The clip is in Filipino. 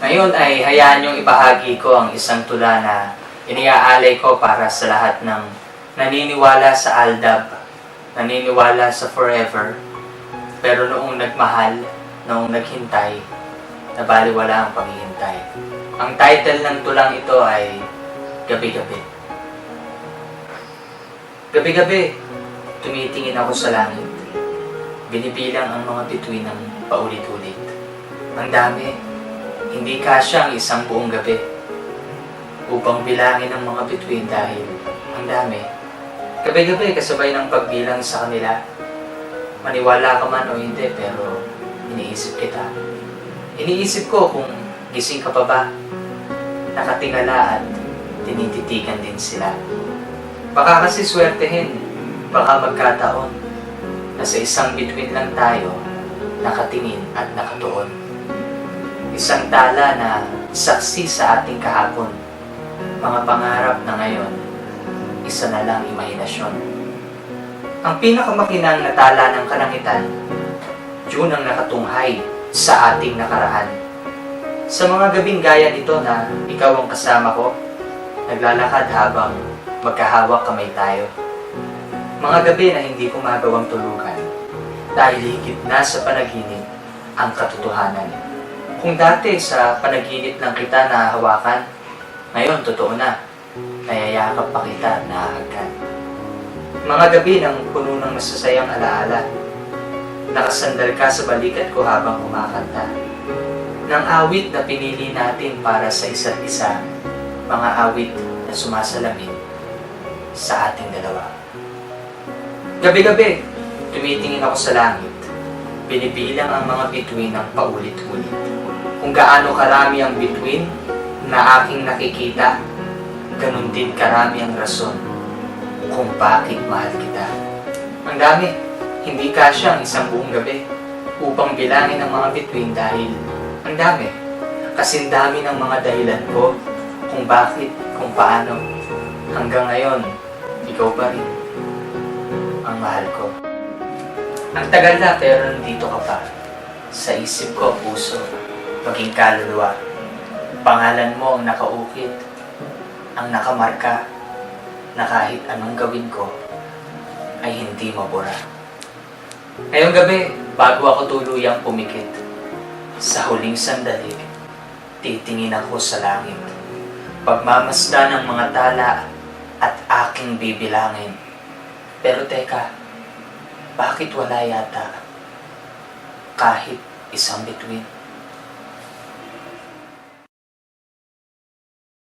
Ngayon ay hayaan niyong ibahagi ko ang isang tula na iniaalay ko para sa lahat ng naniniwala sa Aldab, naniniwala sa forever, pero noong nagmahal, noong naghintay, nabaliwala ang paghihintay. Ang title ng tulang ito ay Gabi-gabi. Gabi-gabi, tumitingin ako sa langit. Binibilang ang mga bituin ng paulit-ulit. Ang dami, hindi kasya ang isang buong gabi upang bilangin ang mga bituin dahil ang dami. Gabi-gabi kasabay ng pagbilang sa kanila. Maniwala ka man o hindi pero iniisip kita. Iniisip ko kung gising ka pa ba, nakatingala at tinititigan din sila. Baka kasi swertehin, baka magkataon na sa isang bituin lang tayo nakatingin at nakatuon. Isang tala na saksi sa ating kahapon. Mga pangarap na ngayon, isa na lang imahinasyon. Ang pinakamakinang na tala ng kalangitan, yun ang nakatunghay sa ating nakaraan. Sa mga gabing gaya nito na ikaw ang kasama ko, naglalakad habang magkahawak kamay tayo. Mga gabi na hindi ko magawang tulugan dahil higit na sa panaginip ang katotohanan. Kung dati sa panaginip lang kita na hawakan, ngayon totoo na, nayayakap pa kita at nahahagkan. Mga gabi ng puno ng masasayang alaala, nakasandal ka sa balikat ko habang kumakanta. Nang awit na pinili natin para sa isa't isa, mga awit na sumasalamin sa ating dalawa. Gabi-gabi, tumitingin ako sa langit. Binibilang ang mga bituin ng paulit-ulit. Kung gaano karami ang bituin na aking nakikita, ganun din karami ang rason kung bakit mahal kita. Ang dami, hindi kasya ang isang buong gabi upang bilangin ang mga bituin dahil ang dami. Kasing dami ng mga dahilan ko kung bakit, kung paano. Hanggang ngayon, ikaw pa rin ang mahal ko. Ang tagal na pero nandito ka pa. Sa isip ko, puso, maging kaluluwa. Pangalan mo ang nakaukit, ang nakamarka, na kahit anong gawin ko, ay hindi mabura. Ngayong gabi, bago ako tuluyang pumikit, sa huling sandali, titingin ako sa langit. Pagmamasda ng mga tala at aking bibilangin. Pero teka, bakit wala yata kahit isang bituin?